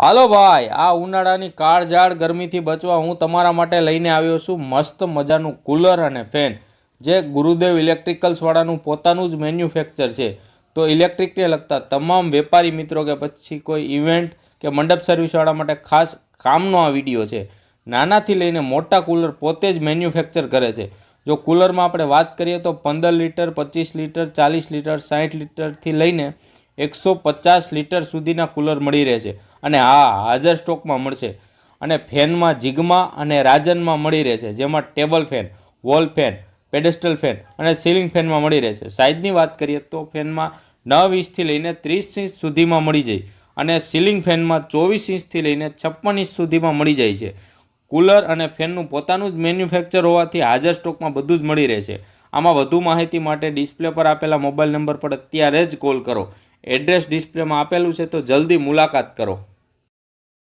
હાલો ભાઈ, આ ઉનાળાની કાળઝાળ ગરમીથી બચવા હું તમારા માટે લઈને આવ્યો છું મસ્ત મજાનું કૂલર અને ફેન, જે ગુરુદેવ ઇલેક્ટ્રિકલ્સવાળાનું પોતાનું જ મેન્યુફેક્ચર છે. તો ઇલેક્ટ્રિકને લગતા તમામ વેપારી મિત્રો કે પછી કોઈ ઇવેન્ટ કે મંડપ સર્વિસવાળા માટે ખાસ કામનો આ વીડિયો છે. નાનાથી લઈને મોટા કૂલર પોતે જ મેન્યુફેક્ચર કરે છે. જો કૂલરમાં આપણે વાત કરીએ તો પંદર લીટર, પચીસ લીટર, ચાલીસ લીટર સાઠ લીટરથી લઈને એકસો પચાસ લીટર સુધીના કૂલર મળી રહેશે અને હા હાજર સ્ટોકમાં મળશે. અને ફેનમાં જીગમાં અને રાજનમાં મળી રહેશે જેમાં table fan, wall fan, pedestal fan અને સીલિંગ ફેનમાં મળી રહેશે સાઇઝની વાત કરીએ તો ફેનમાં નવ ઇંચથી લઈને ત્રીસ ઇંચ સુધીમાં મળી જાય અને સીલિંગ ફેનમાં ચોવીસ ઇંચથી લઈને છપ્પન ઇંચ સુધીમાં મળી જાય છે. કૂલર અને ફેનનું પોતાનું જ મેન્યુફેક્ચર હોવાથી હાજર સ્ટોકમાં બધું જ મળી રહેશે આમાં વધુ માહિતી માટે ડિસ્પ્લે પર આપેલા મોબાઈલ નંબર પર અત્યારે જ કોલ કરો. એડ્રેસ ડિસ્પ્લેમાં આપેલું છે તો જલ્દી મુલાકાત કરો.